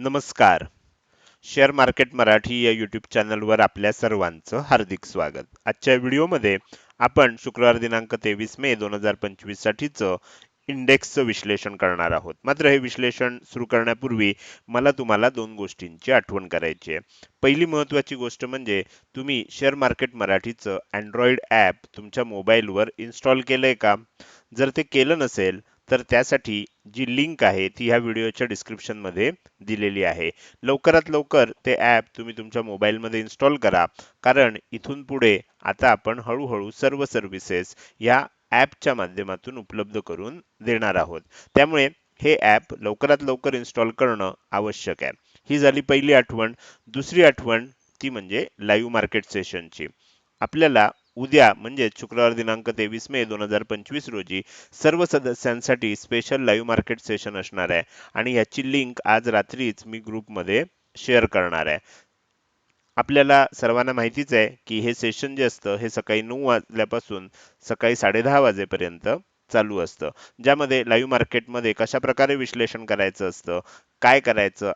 नमस्कार. Share market Marathi या YouTube चॅनलवर आपल्या सर्वांचं हार्दिक स्वागत. आजच्या व्हिडिओमध्ये आपण शुक्रवार दिनांक तेवीस मे दोन हजार पंचवीस साठीचं इंडेक्सचं विश्लेषण करणार आहोत. मात्र हे विश्लेषण सुरू करण्यापूर्वी मला तुम्हाला दोन गोष्टींची आठवण करायची आहे. पहिली महत्वाची गोष्ट म्हणजे तुम्ही शेअर मार्केट मराठीचं अँड्रॉइड ॲप तुमच्या मोबाईलवर इन्स्टॉल केलंय का? जर ते केलं नसेल तर त्यासाठी जी लिंक आहे ती ह्या व्हिडिओच्या डिस्क्रिप्शनमध्ये दिलेली आहे. लवकरात लवकर ते ॲप तुम्ही तुमच्या मोबाईलमध्ये इन्स्टॉल करा. कारण इथून पुढे आता आपण हळूहळू सर्व सर्व्हिसेस या ॲपच्या माध्यमातून उपलब्ध करून देणार आहोत. त्यामुळे हे ॲप लवकरात लवकर इन्स्टॉल करणं आवश्यक आहे. ही झाली पहिली आठवण. दुसरी आठवण ती म्हणजे लाईव्ह मार्केट सेशनची आपल्याला उद्या म्हणजे शुक्रवार दिनांक तेवीस मे दोन हजार पंचवीस रोजी सर्व सदस्यांसाठी स्पेशल लाईव्ह मार्केट सेशन असणार आहे. आणि याची लिंक आज रात्रीच मी ग्रुपमध्ये शेअर करणार आहे. आपल्याला सर्वांना माहितीच आहे की हे सेशन जे असतं हे सकाळी नऊ वाजल्यापासून सकाळी साडेदहा वाजेपर्यंत चालू असतं. ज्यामध्ये लाईव्ह मार्केटमध्ये कशा प्रकारे विश्लेषण करायचं असतं काय करायचं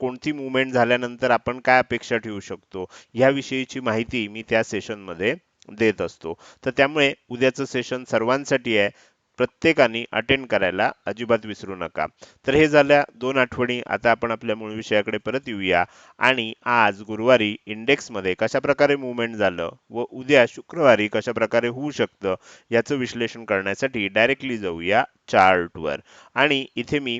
कोणती मुवमेंट झाल्यानंतर आपण काय अपेक्षा ठेवू शकतो याविषयीची माहिती मी त्या सेशनमध्ये देत असतो. तर त्यामुळे उद्याचं सेशन सर्वांसाठी आहे. प्रत्येकाने अटेंड करायला अजिबात विसरू नका. तर हे झाल्या दोन आठवणी. आता आपण आपल्या मूळ विषयाकडे परत येऊया. आणि आज गुरुवारी इंडेक्समध्ये कशाप्रकारे मुवमेंट झालं व उद्या शुक्रवारी कशा प्रकारे होऊ शकतं याचं विश्लेषण करण्यासाठी डायरेक्टली जाऊया चार्टवर आणि इथे मी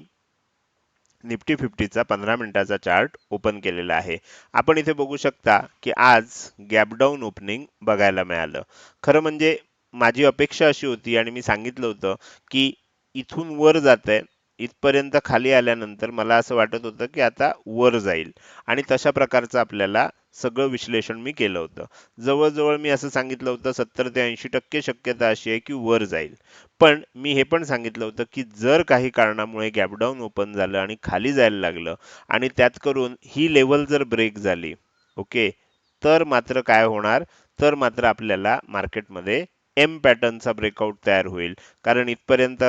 निफ्टी फिफ्टीचा पंधरा मिनिटाचा चार्ट ओपन केलेला आहे. आपण इथे बघू शकता की आज गॅपडाऊन ओपनिंग बघायला मिळालं. खरं म्हणजे माझी अपेक्षा अशी होती आणि मी सांगितलं होतं की इथून वर जात आहे इथपर्यंत खाली आल्यानंतर मला असं वाटत होतं की आता वर जाईल. आणि तशा प्रकारचं आपल्याला सगळं विश्लेषण मी केलं होतं. जवळजवळ मी असं सांगितलं होतं सत्तर ते ऐंशी टक्के शक्यता अशी आहे की वर जाईल. पण मी हे पण सांगितलं होतं की जर काही कारणामुळे गॅपडाऊन ओपन झालं आणि खाली जायला लागलं आणि त्यात करून ही लेवल जर ब्रेक झाली ओके तर मात्र काय होणार? तर मात्र आपल्याला मार्केटमध्ये एम पॅटर्नचा ब्रेकआउट तयार होईल. कारण इथपर्यंत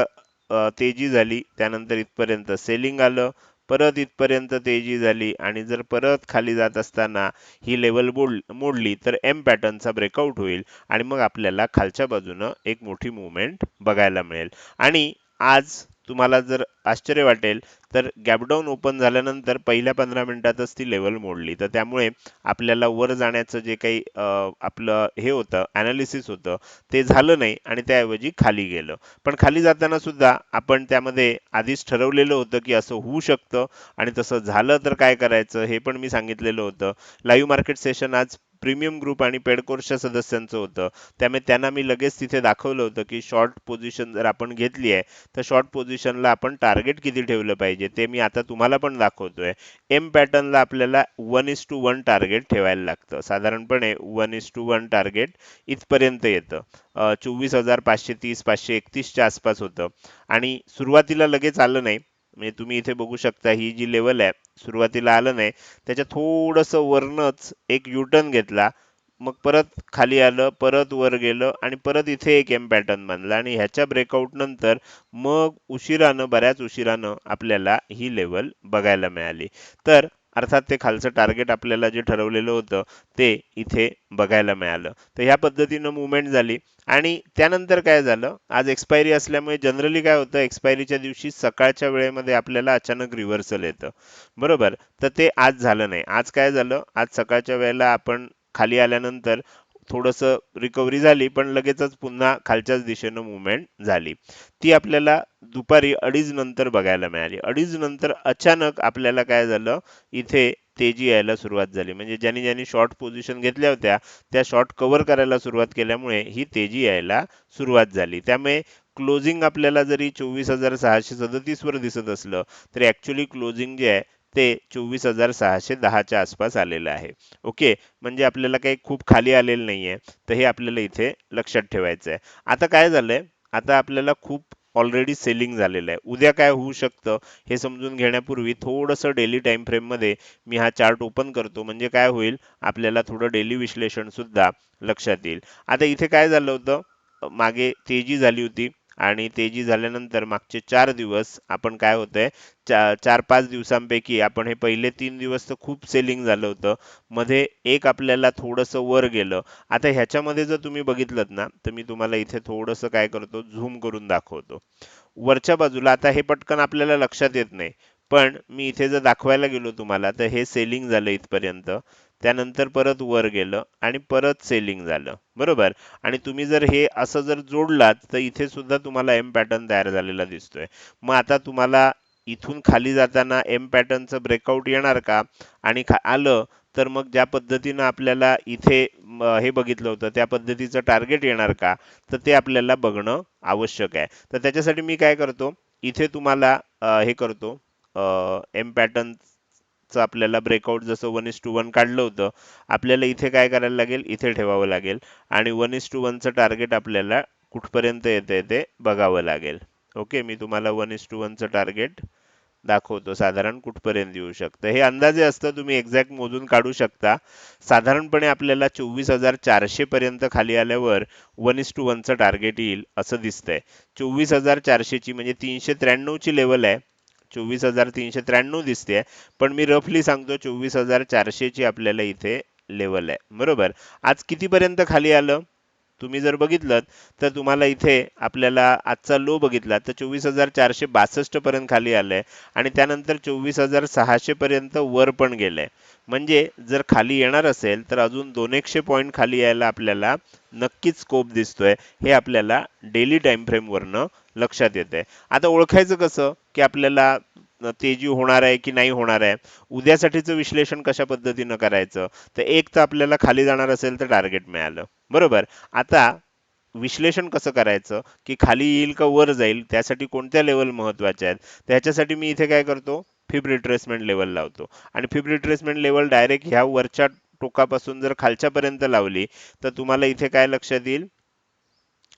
तेजी झाली. त्यानंतर इथपर्यंत सेलिंग आलं. परत इथपर्यंत तेजी झाली. आणि जर परत खाली जात असताना ही लेवल मोडली तर एम पॅटर्नचा ब्रेकआउट होईल. आणि मग आपल्याला खालच्या बाजूनं एक मोठी मुवमेंट बघायला मिळेल. आणि आज तुम्हाला जर आश्चर्य वाटेल तर गॅपडाऊन ओपन झाल्यानंतर पहिल्या पंधरा मिनिटातच ती लेवल मोडली. तर त्यामुळे आपल्याला वर जाण्याचं जे काही आपलं हे होतं ॲनालिसिस होतं ते झालं नाही आणि त्याऐवजी खाली गेलं. पण खाली जाताना सुद्धा आपण त्यामध्ये आधीच ठरवलेलं होतं की असं होऊ शकतं आणि तसं झालं तर काय करायचं हे पण मी सांगितलेलं होतं. लाईव्ह मार्केट सेशन आज प्रीमियम ग्रुप आणि पेड कोर्सच्या सदस्यांचं होतं. त्यामुळे त्यांना मी लगेच तिथे दाखवलं होतं की शॉर्ट पोझिशन जर आपण घेतली आहे तर शॉर्ट पोझिशनला आपण टार्गेट किती ठेवलं पाहिजे ते मी आता तुम्हाला पण दाखवतोय. एम पॅटर्नला आपल्याला one is two one target ठेवायला लागतं. साधारणपणे one is two one target इथपर्यंत येतं. चोवीस हजार पाचशे तीस पाचशे एकतीसच्या आसपास होतं. आणि सुरुवातीला लगेच आलं नाही म्हणजे तुम्ही इथे बघू शकता ही जी लेवल आहे सुरुवातीला आलं नाही त्याच्या थोडंसं वरनंच एक युटर्न घेतला मग परत खाली आलं परत वर गेलं आणि परत इथे एक एम पॅटर्न बनला आणि ह्याच्या ब्रेकआउट नंतर मग उशिरानं बऱ्याच उशिरानं आपल्याला ही लेवल बघायला मिळाली. तर अर्थात ते खालचं टार्गेट आपल्याला जे ठरवलेलं होतं ते इथे बघायला मिळालं. तर ह्या पद्धतीनं मुवमेंट झाली. आणि त्यानंतर काय झालं? आज एक्सपायरी असल्यामुळे जनरली काय होतं? एक्सपायरीच्या दिवशी सकाळच्या वेळेमध्ये आपल्याला अचानक रिव्हर्सल येतं. बरोबर? तर ते आज झालं नाही. आज काय झालं? आज सकाळच्या वेळेला आपण खाली आल्यानंतर थोडंसं रिकव्हरी झाली पण लगेचच पुन्हा खालच्याच दिशेनं मुवमेंट झाली. ती आपल्याला दुपारी अडीच नंतर बघायला मिळाली. अडीच नंतर अचानक आपल्याला काय झालं? इथे तेजी यायला सुरुवात झाली. म्हणजे ज्यांनी ज्यांनी शॉर्ट पोझिशन घेतल्या होत्या त्या शॉर्ट कव्हर करायला सुरुवात केल्यामुळे ही तेजी यायला सुरुवात झाली. त्यामुळे क्लोजिंग आपल्याला जरी चोवीस हजार सहाशे सदतीसवर दिसत असलं तरी ॲक्च्युली क्लोजिंग जे आहे ते चोवीस हजार सहाशे दहाच्या आसपास आलेलं आहे. ओके? म्हणजे आपल्याला काही खूप खाली आलेलं नाही आहे तर हे आपल्याला इथे लक्षात ठेवायचं आहे आता काय झालंय? आता आपल्याला खूप ऑलरेडी सेलिंग झालेलं आहे. उद्या काय होऊ शकतं? हे समजून घेण्यापूर्वी थोडंसं डेली टाइम फ्रेममध्ये मी हा चार्ट ओपन करतो. म्हणजे काय होईल? आपल्याला थोडं डेली विश्लेषण सुद्धा लक्षात येईल. आता इथे काय झालं होतं? मागे तेजी झाली होती. आणि तेजी झाल्यानंतर मागचे चार दिवस आपण काय होतंय चा, चार पाच दिवसांपैकी आपण हे पहिले तीन दिवस तर खूप सेलिंग झालं होतं. मध्ये एक आपल्याला थोडंसं वर गेलं. आता ह्याच्यामध्ये जर तुम्ही बघितलं ना तर मी तुम्हाला इथे थोडंसं काय करतो झूम करून दाखवतो. वरच्या बाजूला आता हे पटकन आपल्याला लक्षात येत नाही. पण मी इथे जर दाखवायला गेलो तुम्हाला तर हे सेलिंग झालं इथपर्यंत. त्यानंतर परत वर गेलं आणि परत सेलिंग झालं. बरोबर? आणि तुम्ही जर हे असं जर जोडलात तर इथे सुद्धा तुम्हाला एम पॅटर्न तयार झालेला दिसतोय. मग आता तुम्हाला इथून खाली जाताना एम पॅटर्नचं ब्रेकआउट येणार का? आणि खा आलं तर मग ज्या पद्धतीनं आपल्याला इथे हे बघितलं होतं त्या पद्धतीचं टार्गेट येणार का? तर ते आपल्याला बघणं आवश्यक आहे. तर त्याच्यासाठी मी काय करतो? इथे तुम्हाला हे करतो एम पॅटर्न चं आपल्याला ब्रेकआउट जसं वन इस टू वन काढलं होतं आपल्याला इथे काय करायला लागेल? इथे ठेवावं लागेल. आणि वन इस टू वनचं टार्गेट आपल्याला कुठपर्यंत येते ते बघावं लागेल. ओके मी तुम्हाला वन इस टू वनचं टार्गेट दाखवतो. साधारण कुठपर्यंत येऊ शकतं. हे अंदाजे असतं तुम्ही एक्झॅक्ट मोजून काढू शकता. साधारणपणे आपल्याला चोवीस हजार चारशे पर्यंत खाली आल्यावर वन इस टू वनचं टार्गेट येईल असं दिसतंय. चोवीस हजार चारशेची म्हणजे तीनशे त्र्याण्णवची लेवल आहे. चोवीस हजार तीनशे त्र्याण्णव दिसते पण मी रफली सांगतो चोवीस हजार चारशेची आपल्याला इथे लेवल आहे. बरोबर? आज कितीपर्यंत खाली आलं? तुम्ही जर बघितलं तर तुम्हाला इथे आपल्याला आजचा लो बघितला तर चोवीस हजार चारशे बासष्ट पर्यंत खाली आलंय आणि त्यानंतर चोवीस हजार सहाशे पर्यंत वर पण गेलंय. म्हणजे जर खाली येणार असेल तर अजून दोन एकशे पॉईंट खाली यायला आपल्याला नक्कीच स्कोप दिसतोय. हे आपल्याला डेली टाइम फ्रेम वरनं लक्षात येतंय. आता ओळखायचं कसं? की आपल्याला तेजी होणार आहे की नाही होणार आहे उद्यासाठीचं विश्लेषण कशा पद्धतीनं करायचं तर एक तर आपल्याला खाली जाणार असेल तर टार्गेट मिळालं. बरोबर? आता विश्लेषण कसं करायचं की खाली येईल का वर जाईल त्यासाठी कोणत्या लेवल महत्त्वाच्या आहेत? त्याच्यासाठी मी इथे काय करतो? फिब रिट्रेसमेंट लेवल लावतो. आणि फिब रिट्रेसमेंट लेवल डायरेक्ट ह्या वरच्या टोकापासून जर खालच्यापर्यंत लावली तर तुम्हाला इथे काय लक्षात येईल?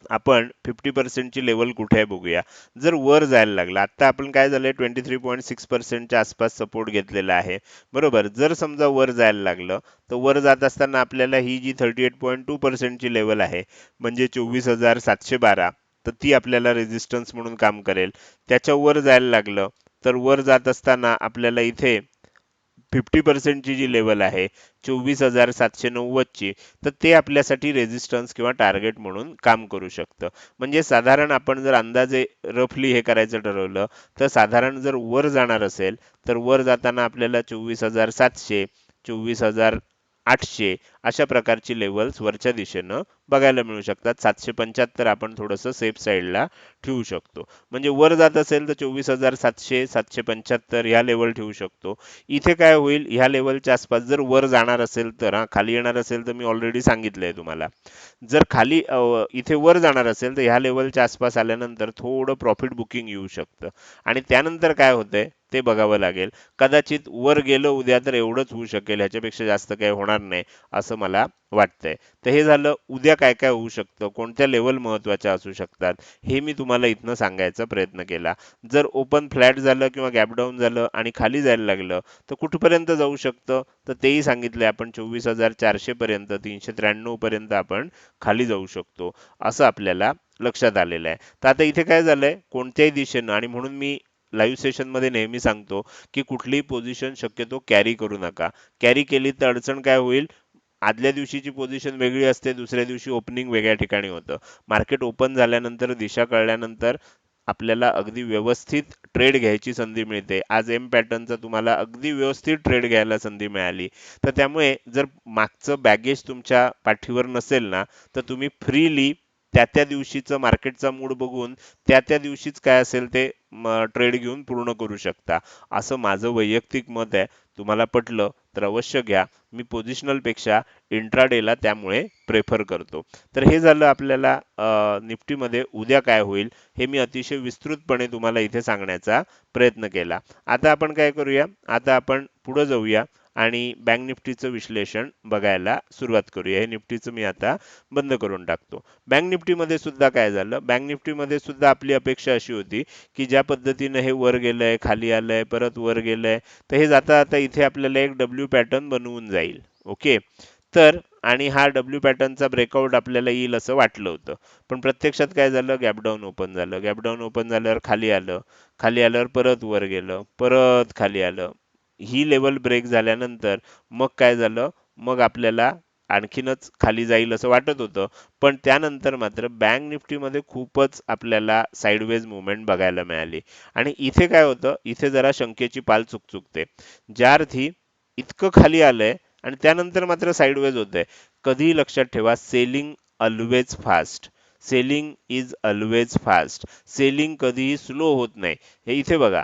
आपण फिफ्टी पर्सेंटची लेवल कुठे आहे बघूया. जर वर जायला लागला आता आपण काय झालंय ट्वेंटी थ्री पॉईंट सिक्स पर्सेंटच्या आसपास सपोर्ट घेतलेला आहे. बरोबर? जर समजा वर जायला लागलं तर वर जात असताना आपल्याला ही जी थर्टी एट पॉईंट टू पर्सेंटची लेवल आहे म्हणजे चोवीस हजार सातशे बारा तर ती आपल्याला रेझिस्टन्स म्हणून काम करेल. त्याच्या वर जायला लागलं तर वर जात असताना आपल्याला इथे फिफ्टी पर्सेंटची जी लेवल आहे चोवीस हजार सातशे नव्वदची तर ते आपल्यासाठी रेजिस्टन्स किंवा टार्गेट म्हणून काम करू शकतं. म्हणजे साधारण आपण जर अंदाजे रफली हे करायचं ठरवलं तर साधारण जर वर जाणार असेल तर वर जाताना आपल्याला चोवीस हजार सातशे चोवीस हजार आठशे अशा प्रकारची लेवल्स वरच्या दिशेनं बघायला मिळू शकतात. सातशे पंच्याहत्तर आपण थोडंसं सेफ साईडला ठेवू शकतो. म्हणजे वर जात असेल तर चोवीस हजार सातशे सातशे पंच्याहत्तर ह्या लेवल ठेवू शकतो. इथे काय होईल? ह्या लेवलच्या आसपास जर वर जाणार असेल तर हा खाली येणार असेल तर मी ऑलरेडी सांगितलं आहे तुम्हाला. जर खाली इथे वर जाणार असेल तर ह्या लेवलच्या आसपास आल्यानंतर थोडं प्रॉफिट बुकिंग येऊ शकतं. आणि त्यानंतर काय होतंय? ते बघावं लागेल. कदाचित वर गेलं उद्या तर एवढंच होऊ शकेल ह्याच्यापेक्षा जास्त काही होणार नाही असं मला वाटतंय. तर हे झालं उद्या काय काय होऊ शकतं कोणत्या लेवल महत्त्वाच्या असू शकतात हे मी तुम्हाला इथनं सांगायचा प्रयत्न केला. जर ओपन फ्लॅट झालं किंवा गॅपडाऊन झालं आणि खाली जायला लागलं तर कुठपर्यंत जाऊ शकतं? तर तेही सांगितलंय आपण चोवीस हजार चारशे पर्यंत तीनशे त्र्याण्णव पर्यंत आपण खाली जाऊ शकतो असं आपल्याला लक्षात आलेलं आहे. तर आता इथे काय झालंय कोणत्याही दिशेनं आणि म्हणून मी लाईव्ह सेशनमध्ये नेहमी सांगतो की कुठलीही पोझिशन शक्यतो कॅरी करू नका. कॅरी केली तर अडचण काय होईल? आदल्या दिवशीची पोझिशन वेगळी असते दुसऱ्या दिवशी ओपनिंग वेगळ्या ठिकाणी होतं. मार्केट ओपन झाल्यानंतर दिशा कळल्यानंतर आपल्याला अगदी व्यवस्थित ट्रेड घ्यायची संधी मिळते. आज एम पॅटर्नचा तुम्हाला अगदी व्यवस्थित ट्रेड घ्यायला संधी मिळाली. तर त्यामुळे जर मागचं बॅगेज तुमच्या पाठीवर नसेल ना तर तुम्ही फ्रीली त्या त्या दिवशीचं मार्केटचा मूड बघून त्या त्या दिवशीच काय असेल ते ट्रेड घेऊन पूर्ण करू शकता. असं माझं वैयक्तिक मत आहे. तुम्हाला पटलं तर अवश्य घ्या. मी पोझिशनलपेक्षा इंट्राडेला त्यामुळे प्रेफर करतो. तर हे झालं आपल्याला निफ्टीमध्ये उद्या काय होईल हे मी अतिशय विस्तृतपणे तुम्हाला इथे सांगण्याचा प्रयत्न केला. आता आपण काय करूया? आता आपण पुढे जाऊया. आणि बँक निफ्टीचं विश्लेषण बघायला सुरुवात करूया. हे निफ्टीचं मी आता बंद करून टाकतो. बँक निफ्टीमध्ये सुद्धा काय झालं? बँक निफ्टीमध्ये सुद्धा आपली अपेक्षा अशी होती की ज्या पद्धतीनं हे वर गेलंय खाली आलंय परत वर गेलंय तर हे जाता आता इथे आपल्याला एक डब्ल्यू पॅटर्न बनवून जाईल. ओके तर आणि हा डब्ल्यू पॅटर्नचा ब्रेकआउट आपल्याला येईल असं वाटलं होतं. पण प्रत्यक्षात काय झालं? गॅप डाऊन ओपन झालं. गॅप डाऊन ओपन झाल्यावर खाली आलं. खाली आल्यावर परत वर गेलं. परत खाली आलं. ही लेवल ब्रेक झाल्यानंतर मग काय झालं? मग आपल्याला आणखीनच खाली जाईल असं वाटत होतं. पण त्यानंतर मात्र बँक निफ्टीमध्ये खूपच आपल्याला साईडवेज मुवमेंट बघायला मिळाली. आणि इथे काय होतं? इथे जरा शंकेची पाल चुकचुकते. ज्या अर्थी इतकं खाली आलंय आणि त्यानंतर मात्र साईडवेज होतंय. कधीही लक्षात ठेवा selling always fast selling is always fast selling कधीही स्लो होत नाही. हे इथे बघा.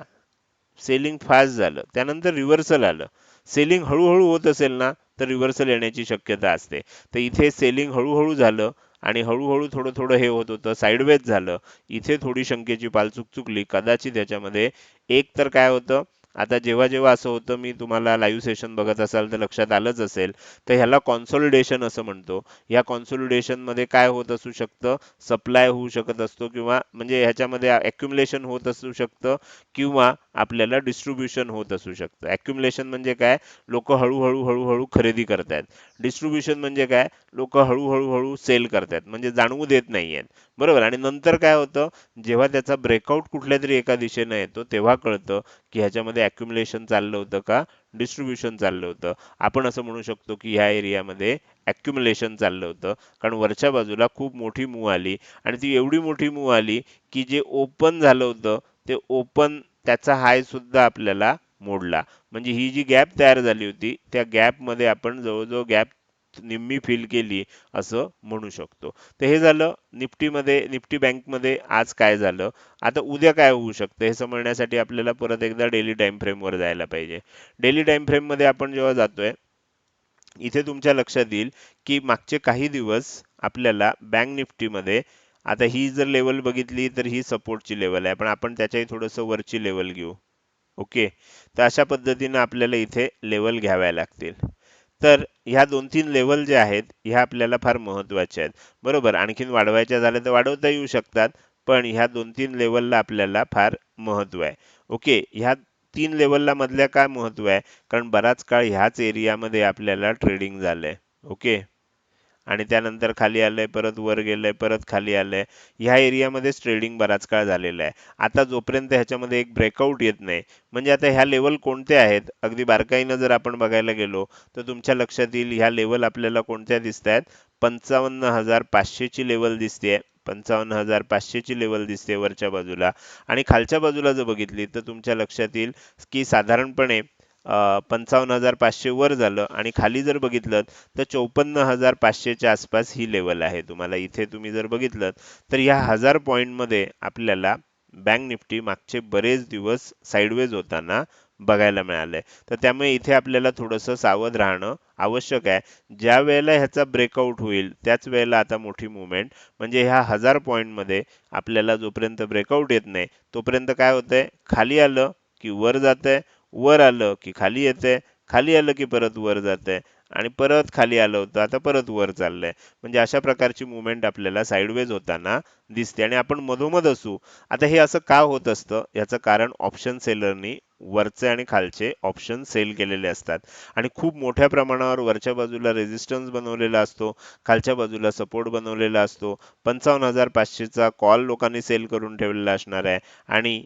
सेलिंग फास्ट झालं. त्यानंतर रिव्हर्सल आलं. सेलिंग हळूहळू होत असेल ना तर रिव्हर्सल येण्याची शक्यता असते. तर इथे सेलिंग हळूहळू झालं आणि हळूहळू थोडं थोडं हे होत होतं. साईडवेज झालं. इथे थोडी शंकेची पाल चुकचुकली. कदाचित याच्यामध्ये एक तर काय होतं आता जेव्हा जेव्हा असं होतं मी तुम्हाला लाईव्ह सेशन बघत असाल तर लक्षात आलंच असेल. तर ह्याला कॉन्सोलिडेशन असं म्हणतो. या कॉन्सोलिडेशनमध्ये काय होत असू शकतं? सप्लाय होऊ शकत असतो किंवा म्हणजे ह्याच्यामध्ये अक्युमुलेशन होत असू शकतं किंवा आपल्याला डिस्ट्रीब्युशन होत असू शकतं. अक्युमुलेशन म्हणजे काय? लोक हळूहळू हळूहळू खरेदी करतायत. डिस्ट्रीब्युशन म्हणजे काय? लोक हळूहळू हळू सेल करतायत. म्हणजे जाणवू देत नाही आहेत बरोबर? आणि नंतर काय होतं? जेव्हा त्याचा ब्रेकआउट कुठल्या तरी एका दिशेनं येतो तेव्हा कळतं की ह्याच्यामध्ये ॲक्युम्युलेशन चाललं होतं का? डिस्ट्रीब्युशन चाललं होतं. आपण असं म्हणू शकतो की ह्या एरियामध्ये ॲक्युम्युलेशन चाललं होतं. कारण वरच्या बाजूला खूप मोठी मूव आली. आणि ती एवढी मोठी मूव आली की जे ओपन झालं होतं ते ओपन त्याचा हाय सुद्धा आपल्याला मोडला. म्हणजे ही जी गॅप तयार झाली होती त्या गॅपमध्ये आपण जवळजवळ गॅप निम्मी फिल केली असं म्हणू शकतो. तर हे झालं निफ्टीमध्ये निफ्टी बँकमध्ये आज काय झालं? आता उद्या काय होऊ शकतं? हे समजण्यासाठी आपल्याला परत एकदा डेली टाइम फ्रेमवर जायला पाहिजे. डेली टाइम फ्रेममध्ये आपण जेव्हा जातोय इथे तुमच्या लक्षात येईल की मागचे काही दिवस आपल्याला बँक निफ्टीमध्ये आता ही जर लेवल बघितली तर ही सपोर्टची लेवल आहे. पण आपण त्याच्याही थोडंसं वरची लेवल घेऊ. ओके? तर अशा पद्धतीनं आपल्याला इथे लेवल घ्याव्या लागतील. तर ह्या दोन तीन लेवल जे आहेत ह्या आपल्याला फार महत्त्वाच्या आहेत. बरोबर? आणखीन वाढवायच्या झाल्या तर वाढवता येऊ शकतात पण ह्या दोन तीन लेवलला आपल्याला फार महत्त्व आहे. ओके? ह्या तीन लेवलला मधल्या काय महत्त्व आहे? कारण बराच काळ ह्याच एरियामध्ये आपल्याला ट्रेडिंग झालंय. ओके? आणि त्यानंतर खाली आलंय परत वर गेलंय परत खाली आलंय. ह्या एरियामध्येच ट्रेडिंग बराच काळ झालेला आहे. आता जोपर्यंत ह्याच्यामध्ये एक ब्रेकआउट येत नाही म्हणजे आता ह्या लेवल कोणत्या आहेत? अगदी बारकाईनं जर आपण बघायला गेलो तर तुमच्या लक्षात येईल ह्या लेवल आपल्याला कोणत्या दिसत आहेत? पंचावन्न हजार पाचशेची लेवल दिसते पंचावन्न हजार पाचशेची लेवल दिसते वरच्या बाजूला. आणि खालच्या बाजूला जर बघितली तर तुमच्या लक्षात येईल की साधारणपणे पंचावन्न हजार पाचशे वर झालं आणि खाली जर बघितलं तर चौपन्न हजार पाचशेच्या आसपास ही लेवल आहे. तुम्हाला इथे तुम्ही जर बघितलं तर ह्या हजार पॉईंटमध्ये आपल्याला बँक निफ्टी मागचे बरेच दिवस साईडवेज होताना बघायला मिळालंय. तर त्यामुळे इथे आपल्याला थोडंसं सावध राहणं आवश्यक आहे. ज्या वेळेला ह्याचा ब्रेकआउट होईल त्याच वेळेला आता मोठी मुवमेंट म्हणजे ह्या हजार पॉईंटमध्ये आपल्याला जोपर्यंत ब्रेकआउट येत नाही तोपर्यंत काय होतंय? खाली आलं की वर जातंय. वर आलं की खाली येते खाली आलं की परत वर जाते आणि परत खाली आलं होतं आता परत वर चाललंय. म्हणजे अशा प्रकारची मुवमेंट आपल्याला साईडवेज होताना दिसते आणि आपण मधोमध असू. आता हे असं का होत असतं? याचं कारण ऑप्शन सेलरनी वरचे आणि खालचे ऑप्शन सेल केलेले असतात. आणि खूप मोठ्या प्रमाणावर वरच्या बाजूला रेजिस्टन्स बनवलेला असतो खालच्या बाजूला सपोर्ट बनवलेला असतो. पंचावन्न हजार पाचशेचा कॉल लोकांनी सेल करून ठेवलेला असणार आहे आणि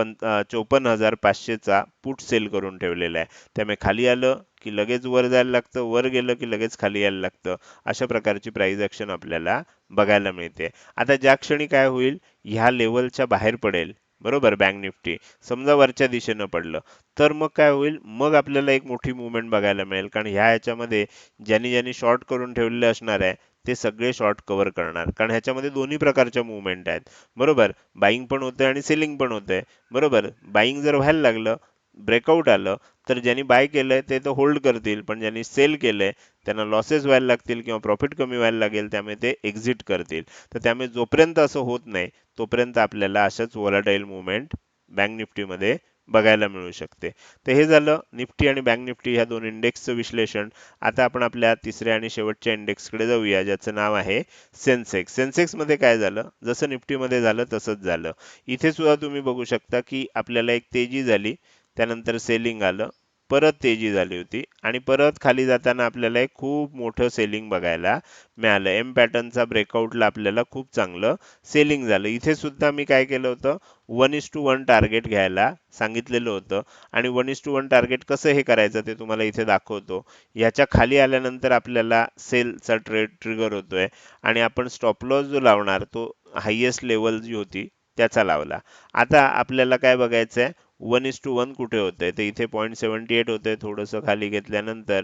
पण चोपन्न हजार पाचशेचा पुट सेल करून ठेवलेला आहे. त्यामुळे खाली आलं की लगेच वर जायला लागतं वर गेलं की लगेच खाली यायला लागतं. अशा प्रकारची प्राईज ॲक्शन आपल्याला बघायला मिळते. आता ज्या क्षणी काय होईल ह्या लेवलच्या बाहेर पडेल. बरोबर? बँक निफ्टी समजा वरच्या दिशेनं पडलं. तर मग काय होईल? मग आपल्याला एक मोठी मुवमेंट बघायला मिळेल. कारण ह्या याच्यामध्ये ज्यांनी ज्यांनी शॉर्ट करून ठेवलेले असणार आहे ते सगळे शॉर्ट कव्हर करणार. कारण ह्याच्यामध्ये दोन्ही प्रकारच्या मुवमेंट आहेत. बरोबर? बाईंग पण होते आणि सेलिंग पण होते बरोबर? बाईंग जर व्हायला लागलं ब्रेकआउट आलं तर ज्यांनी बाय केलंय ते तर होल्ड करतील. पण ज्यांनी सेल केलंय त्यांना लॉसेस व्हायला लागतील किंवा प्रॉफिट कमी व्हायला लागेल त्यामुळे ते एक्झिट करतील. तर त्यामुळे जोपर्यंत असं होत नाही तोपर्यंत आपल्याला अशाच वॉलाटाईल मुवमेंट बँक निफ्टीमध्ये बघायला मिळू शकते. तर हे झालं निफ्टी आणि बँक निफ्टी ह्या दोन इंडेक्सचं विश्लेषण. आता आपण आपल्या तिसऱ्या आणि शेवटच्या इंडेक्सकडे जाऊया ज्याचं नाव आहे सेन्सेक्स. सेन्सेक्समध्ये काय झालं? जसं निफ्टीमध्ये झालं तसंच झालं. इथे सुद्धा तुम्ही बघू शकता की आपल्याला एक तेजी झाली त्यानंतर सेलिंग आलं परत तेजी झाली होती आणि परत खाली जाताना आपल्याला एक खूप मोठं सेलिंग बघायला मिळालं. एम पॅटर्नचा ब्रेकआउटला आपल्याला खूप चांगलं सेलिंग झालं. इथे सुद्धा मी काय केलं होतं? One is two one target घ्यायला सांगितलेलं होतं. आणि one is two one target कसं हे करायचं ते तुम्हाला इथे दाखवतो. ह्याच्या खाली आल्यानंतर आपल्याला सेलचा ट्रेड ट्रिगर होतोय. आणि आपण स्टॉप लॉस जो लावणार तो हायेस्ट लेवल जी होती त्याचा लावला. आता आपल्याला काय बघायचं आहे वन इज टू वन कुठे होतंय? तर इथे पॉईंट सेवन्टी एट होतंय थोडंसं खाली घेतल्यानंतर.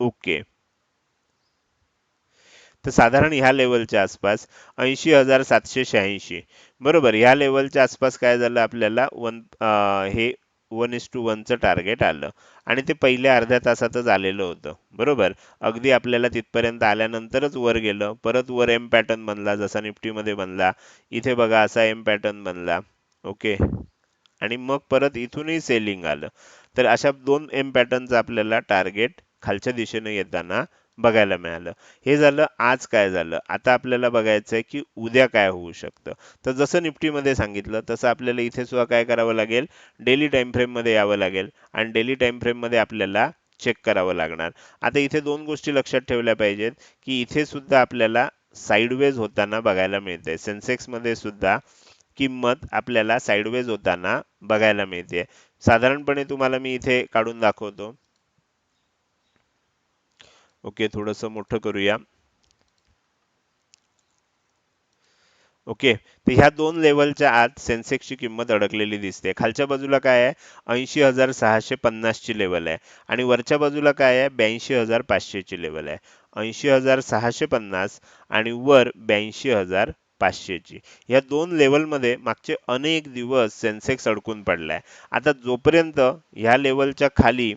ओके तर साधारण ह्या लेवलच्या आसपास ऐंशी हजार सातशे शहाऐंशी. बरोबर ह्या लेवलच्या आसपास काय झालं आपल्याला? वन हे वन इज टू वनचं टार्गेट आलं. आणि ते पहिल्या अर्ध्या तासातच आलेलं होतं. बरोबर? अगदी आपल्याला तिथपर्यंत आल्यानंतरच वर गेलं. परत वर एम पॅटर्न बनला जसा निफ्टीमध्ये बनला. इथे बघा असा एम पॅटर्न बनला. ओके? आणि मग परत इथूनही सेलिंग आलं. तर अशा दोन एम पॅटर्नचं आपल्याला टार्गेट खालच्या दिशेने येताना बघायला मिळालं. हे झालं आज काय झालं? आता आपल्याला बघायचं आहे की उद्या काय होऊ शकतं. तर जसं निफ्टीमध्ये सांगितलं तसं आपल्याला इथे सुद्धा काय करावं लागेल? डेली टाइम फ्रेममध्ये यावं लागेल आणि डेली टाइम फ्रेममध्ये आपल्याला चेक करावं लागणार. आता इथे दोन गोष्टी लक्षात ठेवल्या पाहिजेत की इथे सुद्धा आपल्याला साईडवेज होताना बघायला मिळते. सेन्सेक्समध्ये सुद्धा किंमत आपल्याला साईडवेज होताना बघायला मिळते. साधारणपणे तुम्हाला मी इथे काढून दाखवतो. ओके थोडस मोठं करूया. ओके तर ह्या दोन लेवलच्या आत सेन्सेक्सची किंमत अडकलेली दिसते. खालच्या बाजूला काय आहे? ऐंशी हजार सहाशे पन्नासची लेवल आहे. आणि वरच्या बाजूला काय आहे? ब्याऐंशी हजार पाचशेची लेवल आहे. ऐंशी हजार सहाशे पन्नास आणि वर ब्याऐंशी हजार पाचशेची. या दोन लेवलमध्ये मागचे अनेक दिवस सेन्सेक्स अडकून पडलाय. आता जोपर्यंत ह्या लेवलच्या खाली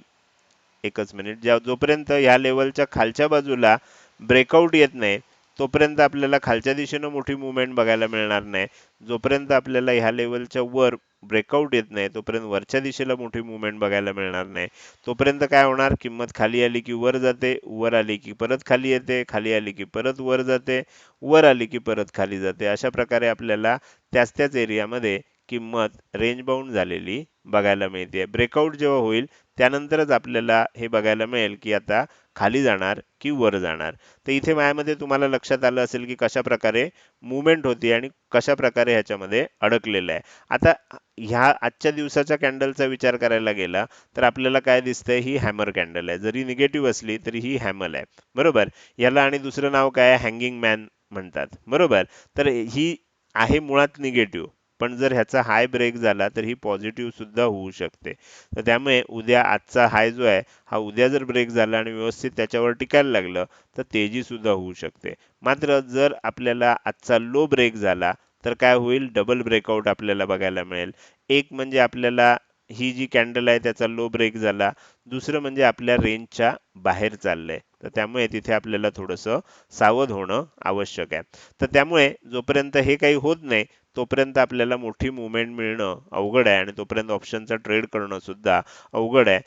एकच मिनिट ज्या जोपर्यंत ह्या लेवलच्या खालच्या बाजूला ब्रेकआउट येत नाही तोपर्यंत आपल्याला खालच्या दिशेनं मोठी मुवमेंट बघायला मिळणार नाही. जोपर्यंत आपल्याला ह्या लेवलच्या वर ब्रेकआउट येत नाही तोपर्यंत वरच्या दिशेला मोठी मुवमेंट बघायला मिळणार नाही. तोपर्यंत काय होणार? किंमत खाली आली की वर जाते वर आली की परत खाली येते खाली आली की परत वर जाते वर आली की परत खाली जाते. अशा प्रकारे आपल्याला त्याच त्याच एरियामध्ये किंमत रेंज बाउंड झालेली बघायला मिळते. ब्रेकआउट जेव्हा होईल त्यानंतरच आपल्याला हे बघायला मिळेल की आता खाली जाणार की वर जाणार. तर इथे माझ्यामध्ये तुम्हाला लक्षात आलं असेल की कशा प्रकारे मुवमेंट होती आणि कशा प्रकारे ह्याच्यामध्ये अडकलेलं आहे. आता ह्या आजच्या दिवसाच्या कॅन्डलचा विचार करायला गेला तर आपल्याला काय दिसतंय? ही हॅमर कॅन्डल आहे. जरी निगेटिव्ह असली तरी ही हॅमल आहे. बरोबर? याला आणि दुसरं नाव काय? आहे हँगिंग मॅन म्हणतात. बरोबर? तर ही आहे मुळात निगेटिव्ह पण जर ह्याचा हाय ब्रेक झाला तर ही पॉझिटिव्ह सुद्धा होऊ शकते. तर त्यामुळे उद्या आजचा हाय जो आहे हा उद्या जर ब्रेक झाला आणि व्यवस्थित त्याच्यावर टिकायला लागलं तर तेजी सुद्धा होऊ शकते. मात्र जर आपल्याला आजचा लो ब्रेक झाला तर काय होईल? डबल ब्रेकआउट आपल्याला बघायला मिळेल. एक म्हणजे आपल्याला ही जी कॅन्डल आहे त्याचा लो ब्रेक झाला. दुसरं म्हणजे आपल्या रेंजच्या बाहेर चाललंय. तर त्यामुळे तिथे आपल्याला थोडंसं सावध होणं आवश्यक आहे. तर त्यामुळे जोपर्यंत हे काही होत नाही तोपर्यंत आपल्याला मोठी मुवमेंट मिळणं अवघड आहे आणि तोपर्यंत ऑप्शनचा ट्रेड करणं सुद्धा अवघड आहे.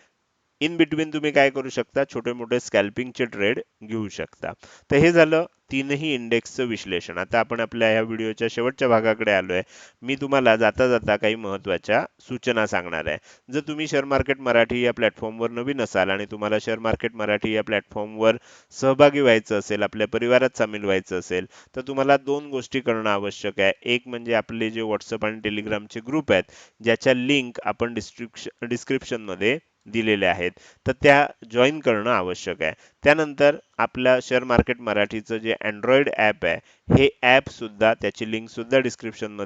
इन बिटवीन तुम्ही काय करू शकता? छोटे मोठे स्कॅल्पिंगचे ट्रेड घेऊ शकता. तर हे झालं तीनही इंडेक्सचं विश्लेषण. आता आपण आपल्या ह्या व्हिडिओच्या शेवटच्या भागाकडे आलोय. मी तुम्हाला जाता जाता काही महत्त्वाच्या सूचना सांगणार आहे. जर तुम्ही शेअर मार्केट मराठी या प्लॅटफॉर्मवर नवीन असाल आणि तुम्हाला शेअर मार्केट मराठी या प्लॅटफॉर्मवर सहभागी व्हायचं असेल आपल्या परिवारात सामील व्हायचं असेल तर तुम्हाला दोन गोष्टी करणं आवश्यक आहे. एक म्हणजे आपले जे व्हॉट्सअप आणि टेलिग्रामचे ग्रुप आहेत ज्याच्या लिंक आपण डिस्क्रिप्शन डिस्क्रिप्शनमध्ये दिलेले आहेत. तर त्या जॉईन करणं आवश्यक आहे. त्यानंतर आपल्या शेअर मार्केट मराठीचं जे अँड्रॉइड ॲप आहे हे ॲप सुद्धा त्याची लिंक सुद्धा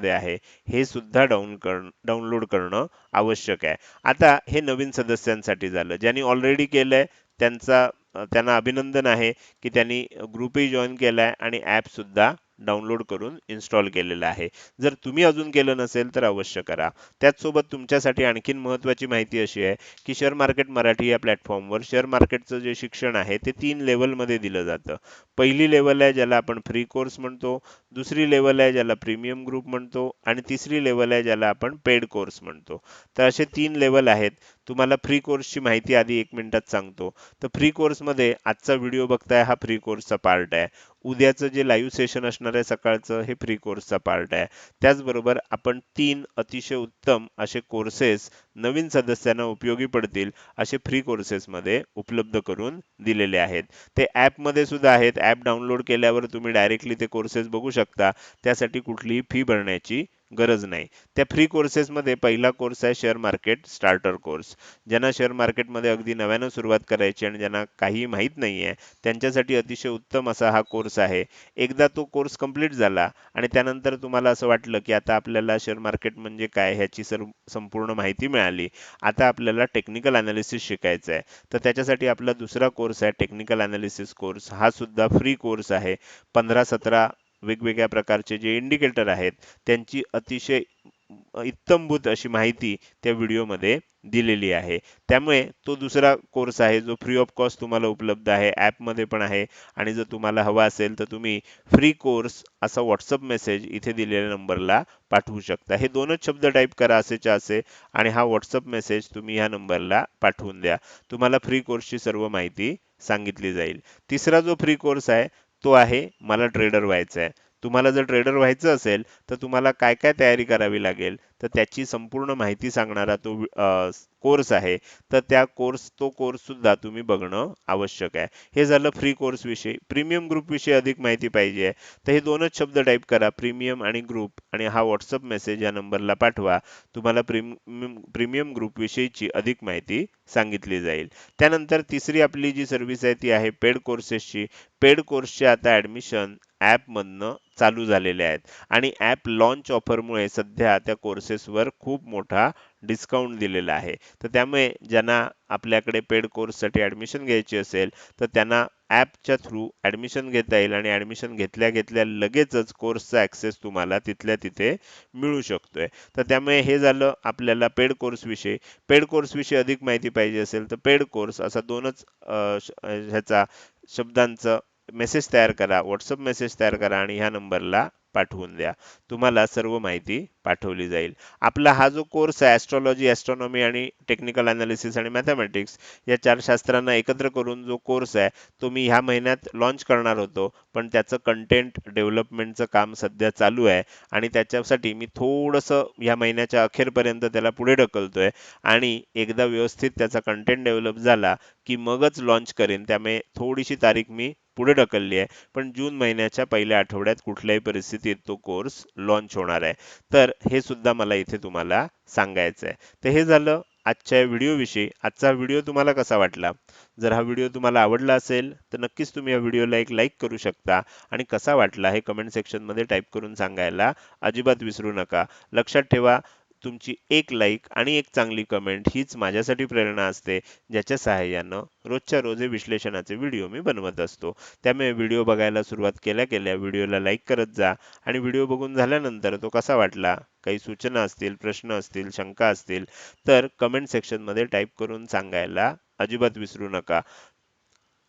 आहे. हे सुद्धा डाऊन कर डाउनलोड करणं आवश्यक आहे. आता हे नवीन सदस्यांसाठी झालं. ज्यांनी ऑलरेडी केलंय त्यांचा त्यांना अभिनंदन आहे की त्यांनी ग्रुपही जॉईन केलाय आणि ॲपसुद्धा डाउनलोड करून इन्स्टॉल केलेलं आहे. जर तुम्ही अजून केलं नसेल तर अवश्य करा. त्याचसोबत तुमच्यासाठी आणखीन महत्त्वाची माहिती अशी आहे की शेअर मार्केट मराठी या प्लॅटफॉर्मवर शेअर मार्केटचं जे शिक्षण आहे ते तीन लेवलमध्ये दिलं जातं. पहिली लेवल आहे ज्याला आपण फ्री कोर्स म्हणतो दुसरी लेवल आहे ज्याला प्रीमियम ग्रुप म्हणतो आणि तिसरी लेवल आहे ज्याला आपण पेड कोर्स म्हणतो. तर असे तीन लेवल आहेत. तुम्हाला फ्री कोर्सची माहिती आधी एक मिनिटात सांगतो. तर फ्री कोर्समध्ये आजचा व्हिडिओ बघताय हा फ्री कोर्सचा पार्ट आहे. उद्याचं जे लाईव्ह सेशन असणार आहे सकाळचं हे फ्री कोर्सचा पार्ट आहे. त्याचबरोबर आपण तीन अतिशय उत्तम असे कोर्सेस नवीन सदस्यांना उपयोगी पडतील असे फ्री कोर्सेसमध्ये उपलब्ध करून दिलेले आहेत. ते ॲपमध्ये सुद्धा आहेत. ॲप डाउनलोड केल्यावर तुम्ही डायरेक्टली ते कोर्सेस बघू शकता. त्यासाठी कुठलीही फी भरण्याची गरज नाही. त्या फ्री कोर्सेसमध्ये पहिला कोर्स आहे शेअर मार्केट स्टार्टर कोर्स ज्यांना शेअर मार्केटमध्ये अगदी नव्यानं सुरुवात करायची आणि ज्यांना काही माहीत नाही आहे त्यांच्यासाठी अतिशय उत्तम असा हा कोर्स आहे. एकदा तो कोर्स कंप्लीट झाला आणि त्यानंतर तुम्हाला असं वाटलं की आता आपल्याला शेअर मार्केट म्हणजे काय ह्याची सर संपूर्ण माहिती मिळाली. आता आपल्याला टेक्निकल अनालिसिस शिकायचं आहे. तर त्याच्यासाठी आपला दुसरा कोर्स आहे टेक्निकल अनालिसिस कोर्स हा सुद्धा फ्री कोर्स आहे. पंधरा सतरा वेगवेगळ्या प्रकारचे जे इंडिकेटर आहेत त्यांची अतिशय इत्तमभूत अशी माहिती त्या व्हिडिओमध्ये दिलेली आहे. त्यामुळे तो दुसरा कोर्स आहे जो फ्री ऑफ कॉस्ट तुम्हाला उपलब्ध आहे ॲपमध्ये पण आहे आणि जर तुम्हाला हवा असेल तर तुम्ही फ्री कोर्स असा व्हॉट्सअप मेसेज इथे दिलेल्या नंबरला पाठवू शकता. हे दोनच शब्द टाईप करा असेच्या असे आणि हा व्हॉट्सअप मेसेज तुम्ही ह्या नंबरला पाठवून द्या. तुम्हाला फ्री कोर्सची सर्व माहिती सांगितली जाईल. तिसरा जो फ्री कोर्स आहे तो आहे मला ट्रेडर व्हायचा आहे. तुम्हाला जर ट्रेडर व्हायचं असेल तर तुम्हाला काय काय तयारी करावी लागेल? तर त्याची संपूर्ण माहिती सांगणारा तो कोर्स आहे. तर त्या कोर्स तो कोर्स सुद्धा तुम्ही बघणं आवश्यक आहे. हे झालं फ्री कोर्स विषयी. प्रीमियम ग्रुप विषयी अधिक माहिती पाहिजे आहे. तर हे दोनच शब्द टाईप करा. प्रीमियम आणि ग्रुप आणि हा व्हॉट्सअप मेसेज या नंबरला पाठवा. तुम्हाला प्रीमियम प्रीमियम ग्रुप विषयीची अधिक माहिती सांगितली जाईल. त्यानंतर तिसरी आपली जी सर्व्हिस आहे ती आहे पेड कोर्सेसची पेड कोर्सचे आता ऍडमिशन ॲपमधनं चालू झालेले आहेत. आणि ॲप लॉन्च ऑफरमुळे सध्या त्या कोर्सेसवर खूप मोठा डिस्काउंट दिलेला आहे. तर त्यामुळे ज्यांना आपल्याकडे पेड कोर्ससाठी ॲडमिशन घ्यायची असेल तर त्यांना ॲपच्या थ्रू ॲडमिशन घेता येईल आणि ॲडमिशन घेतल्या घेतल्या लगेचच कोर्सचा ॲक्सेस तुम्हाला तिथल्या तिथे मिळू शकतोय. तर त्यामुळे हे झालं आपल्याला पेड कोर्स विषयी. पेड कोर्सविषयी अधिक माहिती पाहिजे असेल तर पेड कोर्स असा दोनच ह्याचा शब्दांचं मेसेज तयार करा व्हॉट्सअप मेसेज तयार करा आणि ह्या नंबरला पाठवून द्या. तुम्हाला सर्व माहिती पाठवली जाईल. आपला हा जो कोर्स आहे ॲस्ट्रॉलॉजी ॲस्ट्रॉनॉमी आणि टेक्निकल अनालिसिस आणि मॅथमॅटिक्स या चार शास्त्रांना एकत्र करून जो कोर्स आहे तो मी ह्या महिन्यात लॉन्च करणार होतो. पण त्याचं कंटेंट डेव्हलपमेंटचं काम सध्या चालू आहे आणि त्याच्यासाठी मी थोडंसं ह्या महिन्याच्या अखेरपर्यंत त्याला पुढे ढकलतोय आणि एकदा व्यवस्थित त्याचा कंटेंट डेव्हलप झाला की मगच लॉन्च करेन. त्यामुळे थोडीशी तारीख मी पुढे ढकलली आहे. पण जून महिन्याच्या पहिल्या आठवड्यात कुठल्याही परिस्थितीत तो कोर्स लॉन्च होणार आहे. तर हे सुद्धा मला इथे तुम्हाला सांगायचं आहे तर हे झालं आजच्या व्हिडिओविषयी आजचा व्हिडिओ तुम्हाला कसा वाटला? जर हा व्हिडिओ तुम्हाला आवडला असेल तर नक्कीच तुम्ही या व्हिडिओला एक लाईक करू शकता. आणि कसा वाटला हे कमेंट सेक्शनमध्ये टाईप करून सांगायला अजिबात विसरू नका. लक्षात ठेवा तुमची एक लाईक आणि एक चांगली कमेंट हीच माझ्यासाठी प्रेरणा असते ज्याच्या सहाय्यानं रोजच्या रोज हे विश्लेषणाचे व्हिडिओ मी बनवत असतो. त्यामुळे व्हिडिओ बघायला सुरुवात केल्या केल्या व्हिडिओला लाईक करत जा आणि व्हिडिओ बघून झाल्यानंतर तो कसा वाटला काही सूचना असतील प्रश्न असतील शंका असतील तर कमेंट सेक्शनमध्ये टाईप करून सांगायला अजिबात विसरू नका.